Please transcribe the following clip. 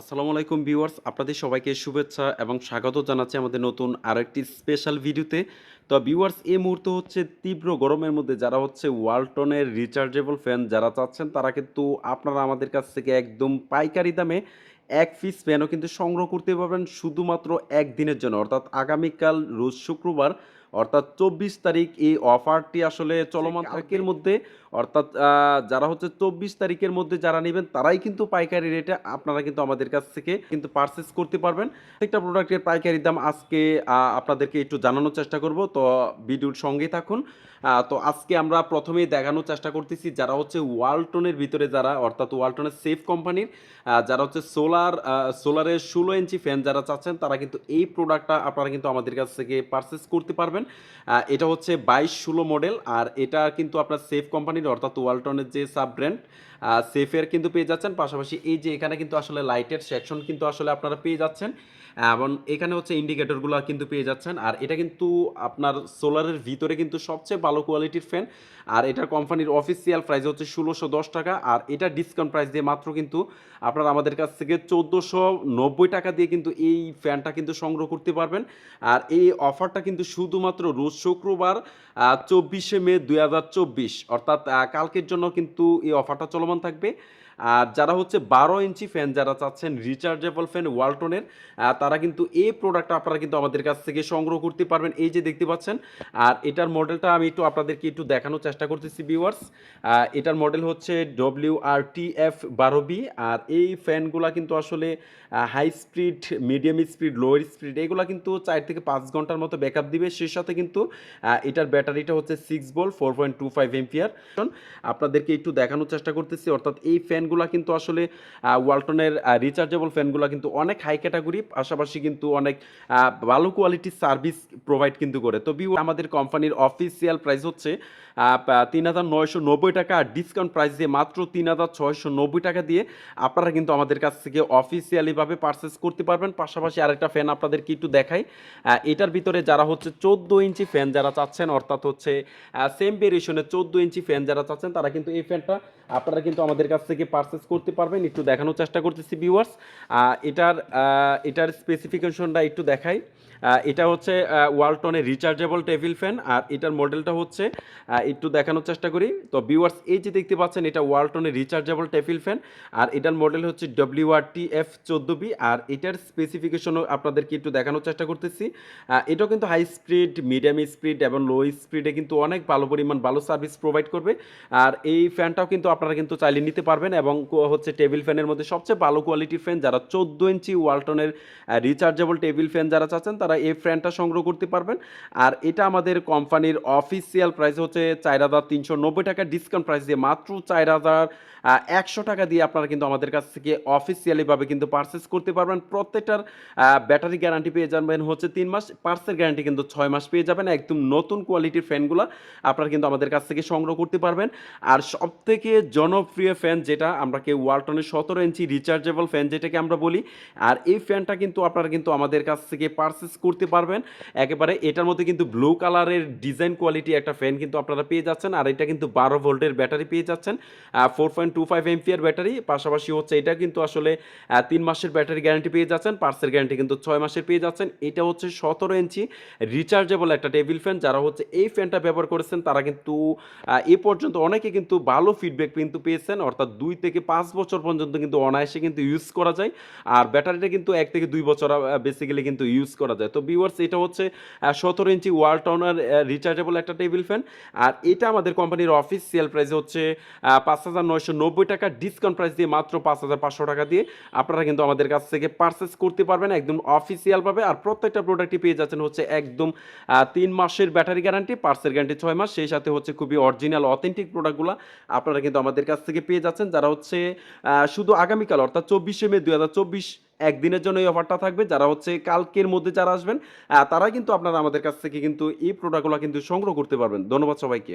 আসসালামু আলাইকুম ভিউয়ার্স, আপনাদের সবাইকে শুভেচ্ছা এবং স্বাগত জানাচ্ছি আমাদের নতুন আরেকটি স্পেশাল ভিডিওতে তো ভিউয়ার্স, এই মুহূর্তে হচ্ছে তীব্র গরমের মধ্যে যারা হচ্ছে ওয়ালটনের রিচার্জেবল ফ্যান যারা চাচ্ছেন, তারা কিন্তু আপনারা আমাদের কাছ থেকে একদম পাইকারি দামে এক পিস ফ্যানও কিন্তু সংগ্রহ করতে পারবেন শুধুমাত্র একদিনের জন্য। অর্থাৎ আগামীকাল রোজ শুক্রবার অর্থাৎ চব্বিশ তারিখ এই অফারটি আসলে চলমান থাকের মধ্যে অর্থাৎ যারা হচ্ছে চব্বিশ তারিখের মধ্যে যারা নেবেন তারাই কিন্তু পাইকারি রেটে আপনারা কিন্তু আমাদের কাছ থেকে কিন্তু পারচেস করতে পারবেন। একটা প্রোডাক্টের পাইকারি দাম আজকে আপনাদেরকে একটু জানানোর চেষ্টা করব তো ভিডিওর সঙ্গেই থাকুন। তো আজকে আমরা প্রথমেই দেখানোর চেষ্টা করতেছি যারা হচ্ছে ওয়ালটনের ভিতরে যারা অর্থাৎ ওয়ালটনের সেফ কোম্পানির যারা হচ্ছে সোলার সোলারের ষোলো ইঞ্চি ফ্যান যারা চাচ্ছেন তারা কিন্তু এই প্রোডাক্টটা আপনারা কিন্তু আমাদের কাছ থেকে পারচেস করতে পারবেন। আহ, এটা হচ্ছে বাইশ ষোলো মডেল আর এটা কিন্তু আপনার সেফ কোম্পানির অর্থাৎ ওয়ালটনের যে সাব ব্র্যান্ড সেফের কিন্তু পেয়ে যাচ্ছেন। পাশাপাশি এই যে এখানে কিন্তু আসলে লাইটের সেকশন কিন্তু আসলে আপনারা পেয়ে যাচ্ছেন। এবং এখানে হচ্ছে ইন্ডিকেটরগুলো কিন্তু পেয়ে যাচ্ছেন। আর এটা কিন্তু আপনার সোলারের ভিতরে কিন্তু সবচেয়ে ভালো কোয়ালিটির ফ্যান আর এটা কোম্পানির অফিসিয়াল প্রাইস হচ্ছে ষোলোশো দশ টাকা। আর এটা ডিসকাউন্ট প্রাইস দিয়ে মাত্র কিন্তু আপনারা আমাদের কাছ থেকে চোদ্দোশো নব্বই টাকা দিয়ে কিন্তু এই ফ্যানটা কিন্তু সংগ্রহ করতে পারবেন। আর এই অফারটা কিন্তু শুধুমাত্র রোজ শুক্রবার চব্বিশে মে দুই হাজার চব্বিশ। অর্থাৎ কালকের জন্য কিন্তু এই অফারটা চলমান থাকবে। আর যারা হচ্ছে বারো ইঞ্চি ফ্যান যারা চাচ্ছেন রিচার্জেবল ফ্যান ওয়ালটনের তারা কিন্তু এই প্রোডাক্টটা আপনারা কিন্তু আমাদের কাছ থেকে সংগ্রহ করতে পারবেন। এই যে দেখতে পাচ্ছেন, আর এটার মডেলটা আমি একটু আপনাদেরকে একটু দেখানোর চেষ্টা করতেছি ভিউয়ার্স এটার মডেল হচ্ছে ডব্লিউ আর টি এফ বারো বি আর এই ফ্যানগুলা কিন্তু আসলে high speed medium speed lower speed এগুলো কিন্তু চার থেকে পাঁচ ঘণ্টার মতো ব্যাকআপ দিবে। সেই সাথে কিন্তু এটার ব্যাটারিটা হচ্ছে সিক্স বল four point two five ampere আপনাদেরকে একটু দেখানোর চেষ্টা করতেছি, অর্থাৎ এই ফ্যানগুলো কিন্তু আসলে ওয়ালটনের রিচার্জেবল ফ্যানগুলো কিন্তু অনেক হাই ক্যাটাগরি পাশাপাশি কিন্তু অনেক ভালো কোয়ালিটির সার্ভিস প্রোভাইড কিন্তু করে। তো আমাদের কোম্পানির অফিসিয়াল প্রাইস হচ্ছে তিন হাজার নয়শো নব্বই টাকা আর ডিসকাউন্ট প্রাইস দিয়ে মাত্র তিন হাজার ছয়শো নব্বই টাকা দিয়ে আপনারা কিন্তু আমাদের কাছ থেকে অফিসিয়ালিভাবে পারচেস করতে পারবেন। পাশাপাশি আরেকটা ফ্যান আপনাদেরকে একটু দেখাই। এটার ভিতরে যারা হচ্ছে চোদ্দ ইঞ্চি ফ্যান যারা চাচ্ছেন, অর্থাৎ হচ্ছে সেম ভেরিয়েশনের চোদ্দ ইঞ্চি ফ্যান যারা চাচ্ছেন, তারা কিন্তু এই ফ্যানটা আপনারা কিন্তু আমাদের কাছ থেকে পারচেস করতে পারবেন। একটু দেখানোর চেষ্টা করতেছি ভিউয়ার্স এটার এটার স্পেসিফিকেশনটা একটু দেখাই। এটা হচ্ছে ওয়ালটনের রিচার্জেবল টেবিল ফ্যান আর এটার মডেলটা হচ্ছে একটু দেখানোর চেষ্টা করি। তো ভিউয়ার্স এই যে দেখতে পাচ্ছেন, এটা ওয়ালটনের রিচার্জেবল টেবিল ফ্যান আর এটার মডেল হচ্ছে ডব্লিউ আর টি এফ চোদ্দ বি আর এটার স্পেসিফিকেশনও আপনাদেরকে একটু দেখানোর চেষ্টা করতেছি। এটাও কিন্তু হাই স্পিড মিডিয়াম স্পিড এবং লো স্পিডে কিন্তু অনেক ভালো পরিমাণ ভালো সার্ভিস প্রোভাইড করবে। আর এই ফ্যানটাও কিন্তু আপনারা কিন্তু চাইলে নিতে পারবেন এবং হচ্ছে টেবিল ফ্যানের মধ্যে সবচেয়ে ভালো কোয়ালিটির ফ্যান যারা চোদ্দ ইঞ্চি ওয়ালটনের রিচার্জেবল টেবিল ফ্যান যারা চাচ্ছেন, তারা এই ফ্যানটা সংগ্রহ করতে পারবেন। আর এটা আমাদের কোম্পানির অফিসিয়াল প্রাইস হচ্ছে চার হাজার তিনশো নব্বই টাকা ডিসকাউন্ট প্রাইস দিয়ে মাত্র চার হাজার একশো টাকা দিয়ে আপনারা কিন্তু আমাদের কাছ থেকে অফিসিয়ালিভাবে কিন্তু পারচেস করতে পারবেন। প্রত্যেকটার ব্যাটারি গ্যারান্টি পেয়ে যাবেন হচ্ছে তিন মাস। পার্সের গ্যারান্টি কিন্তু ছয় মাস পেয়ে যাবেন। একদম নতুন কোয়ালিটির ফ্যানগুলো আপনারা কিন্তু আমাদের কাছ থেকে সংগ্রহ করতে পারবেন। আর সব থেকে জনপ্রিয় ফ্যান যেটা, আমরা কেউ ওয়ালটনের সতেরো ইঞ্চি রিচার্জেবল ফ্যান যেটাকে আমরা বলি, আর এই ফ্যানটা কিন্তু আপনারা কিন্তু আমাদের কাছ থেকে পারচেস করতে পারবেন। একেবারে এটার মধ্যে কিন্তু ব্লু কালারের ডিজাইন কোয়ালিটি একটা ফ্যান কিন্তু আপনারা পেয়ে যাচ্ছেন, আর এটা কিন্তু বারো ভোল্টের ব্যাটারি পেয়ে যাচ্ছেন four point two five ampere battery, পাশাপাশি হচ্ছে এটা কিন্তু আসলে তিন মাসের ব্যাটারি গ্যারান্টি পেয়ে যাচ্ছেন পার্সের গ্যারান্টি কিন্তু ছয় মাসের পেয়ে যাচ্ছেন, এটা হচ্ছে সতেরো ইঞ্চি রিচার্জেবল একটা টেবিল ফ্যান যারা হচ্ছে এই ফ্যানটা ব্যবহার করেছেন, তারা কিন্তু এ পর্যন্ত অনেকে কিন্তু ভালো ফিডব্যাক কিন্তু পেয়েছেন, অর্থাৎ দুই থেকে পাঁচ বছর পর্যন্ত কিন্তু অনায়াসে কিন্তু ইউজ করা যায়, আর ব্যাটারিটা কিন্তু এক থেকে দুই বছর বেসিক্যালি কিন্তু ইউজ করা যায়। তো বিওয়ার্স এটা হচ্ছে সতেরো ইঞ্চি ওয়ালটনার রিচার্জেবল একটা টেবিল ফ্যান আর এটা আমাদের কোম্পানির অফিসিয়াল প্রাইস হচ্ছে পাঁচ হাজার নয়শো নব্বই টাকা ডিসকাউন্ট প্রাইস দিয়ে মাত্র পাঁচ হাজার পাঁচশো টাকা দিয়ে আপনারা কিন্তু আমাদের কাছ থেকে পারচেস করতে পারবেন, একদম অফিসিয়ালভাবে আর প্রত্যেকটা প্রোডাক্টই পেয়ে যাচ্ছেন হচ্ছে একদম তিন মাসের ব্যাটারি গ্যারান্টি পার্সের গ্যারান্টি ছয় মাস। সেই সাথে হচ্ছে খুবই অরিজিনাল অথেন্টিক প্রোডাক্টগুলো আপনারা কিন্তু আমাদের কাছ থেকে পেয়ে যাচ্ছেন। যারা হচ্ছে শুধু আগামীকাল, অর্থাৎ চব্বিশে মে দু হাজার চব্বিশ একদিনের জন্য এই অফারটা থাকবে। যারা হচ্ছে কালকের মধ্যে যারা আসবেন তারা কিন্তু আপনারা আমাদের কাছ থেকে কিন্তু এই প্রোডাক্টগুলো কিন্তু সংগ্রহ করতে পারবেন। ধন্যবাদ সবাইকে।